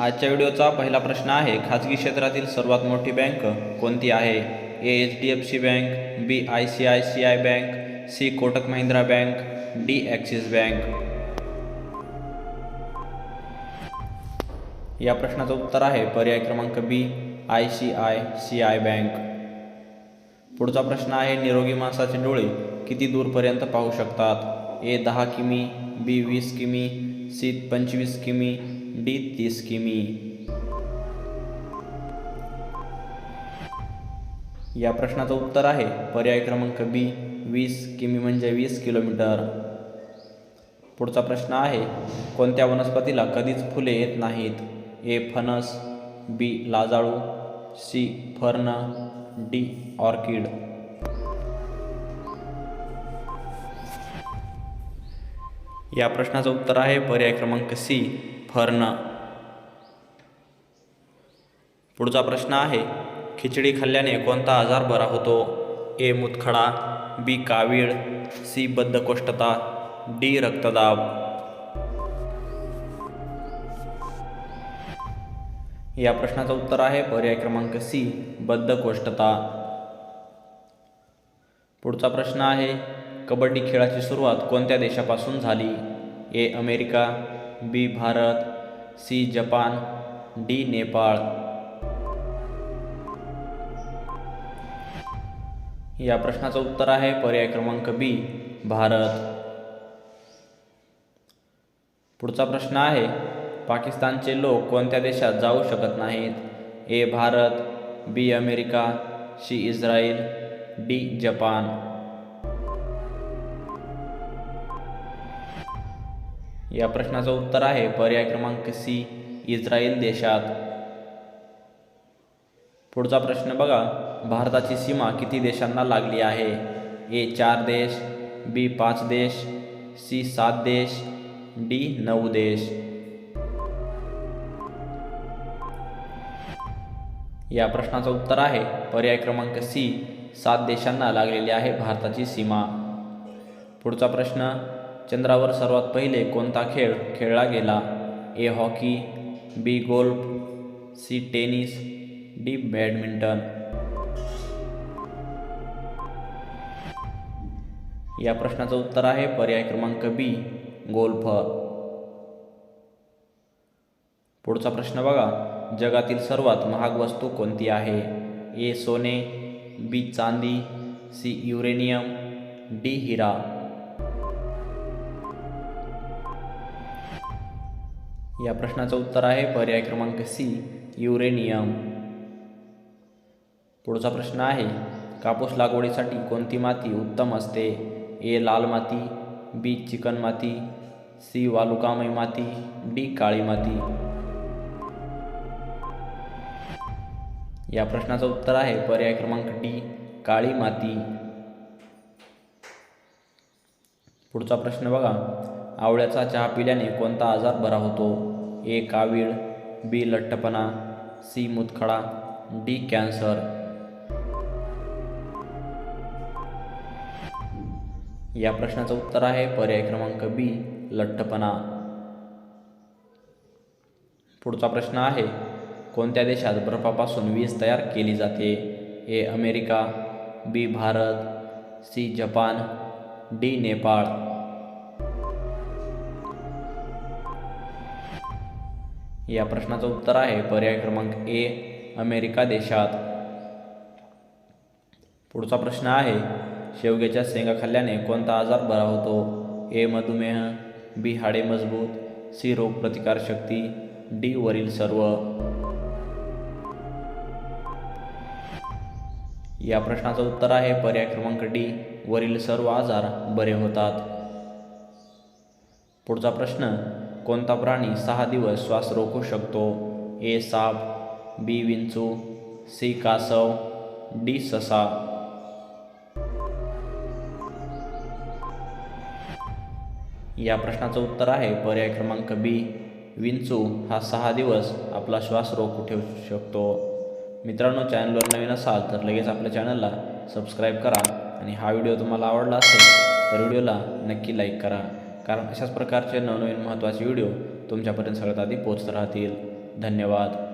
आजच्या व्हिडिओचा पहिला प्रश्न आहे खाजगी क्षेत्रातील सर्वात मोठी बँक कोणती आहे? A H D F C bank B I C I C I bank C Kotak Mahindra bank D Axis bank या प्रश्नाचं उत्तर आहे पर्याय क्रमांक B I C I C I bank पुढचा प्रश्न आहे निरोगी माणसाचे डोळे किती दूरपर्यंत पाहू शकतात? ए दहा किमी बी वीस किमी सी पंचवीस किमी डी तीस किमी या प्रश्नाचं उत्तर आहे पर्याय क्रमांक बी वीस किमी म्हणजे वीस किलोमीटर. पुढचा प्रश्न आहे कोणत्या वनस्पतीला कधीच फुले येत नाहीत? ए फणस बी लाजाळू सी फर्न डी ऑर्किड. या प्रश्नाचं उत्तर आहे पर्याय क्रमांक सी फरणं. पुढचा प्रश्न आहे खिचडी खाल्ल्याने कोणता आजार बरा होतो? ए. मुतखडा बी. कावीळ सी. बद्धकोष्ठता डी. रक्तदाब. या प्रश्नाचं उत्तर आहे पर्याय क्रमांक सी बद्धकोष्ठता. पुढचा प्रश्न आहे कबड्डी खेळाची सुरुवात कोणत्या देशापासून झाली? A. America B Bharat C Japan D Nepal. या प्रश्नाचं उत्तर आहे पर्याय क्रमांक बी भारत. पुढचा प्रश्न आहे पाकिस्तानचे लोक कोणत्या देशात जाऊ शकत नाहीत? A Bharat B America C Israel D Japan. या प्रश्नाचं उत्तर आहे पर्याय क्रमांक सी इस्रायल देशात. पुढचा प्रश्न बघा. भारताची सीमा किती देशांना लागली आहे? ए चार देश बी पाच देश सी सात देश डी नऊ देश. या प्रश्नाचं उत्तर आहे पर्याय क्रमांक सी सात देशांना लागलेली आहे भारताची सीमा. पुढचा प्रश्न चंद्रावर सर्वात पहिले कोणता खेळ खेळला गेला? A hockey B golf C tennis D badminton. या प्रश्नाचं उत्तर आहे पर्याय क्रमांक बी गोल्फ. पुढचा प्रश्न बघा. जगातील सर्वात महाग वस्तू कोणती आहे? ए सोने बी चांदी सी युरेनियम डी हिरा. या प्रश्नाचं उत्तर आहे पर्याय क्रमांक सी युरेनियम. पुढचा प्रश्न आहे कापूस लागवडीसाठी कोणती माती उत्तम असते? ए लाल माती बी चिकन माती सी वालुकामय माती डी काळी माती. या प्रश्नाचं उत्तर आहे पर्याय क्रमांक डी काळी माती. पुढचा प्रश्न बघा आवळ्याचा चहा पिल्याने कोणता आजार बरा होतो? ए. कावीळ बी. लठ्ठपणा सी. मुतखडा डी. कॅन्सर. या प्रश्नाचं उत्तर आहे पर्याय क्रमांक बी लठ्ठपणा. पुढचा प्रश्न आहे कोणत्या देशात बर्फापासून वीज तयार केली जाते? A. America B. Bharat C. Japan D. Nepal. या प्रश्नाचं उत्तर आहे. पर्याय क्रमांक ए अमेरिका देशात. पुढचा प्रश्न आहे शेवग्याच्या शेंगा खाल्ल्याने कोणता आजार बरा होतो? ए मधुमेह बी हाडे मजबूत सी रोगप्रतिकारशक्ती डी वरील सर्व. या प्रश्नाचं उत्तर आहे पर्याय क्रमांक डी वरील सर्व आजार बरे होतात. पुढचा प्रश्न कोणता प्राणी सहा दिवस श्वास रोखू शकतो? ए साप बी विंचू सी कासव डी ससा. या प्रश्नाचं उत्तर आहे पर्याय क्रमांक बी. विंचू हा सहा दिवस आपला श्वास रोखू ठेवू शकतो. मित्रांनो चॅनलवर नवीन असाल तर लगेच आपल्या चॅनलला सबस्क्राईब करा आणि हा व्हिडिओ तुम्हाला आवडला असेल तर व्हिडिओला नक्की लाईक करा. कारण अशाच प्रकारचे नवनवीन महत्त्वाचे व्हिडिओ तुमच्यापर्यंत सगळ्यात आधी पोचत राहतील. धन्यवाद.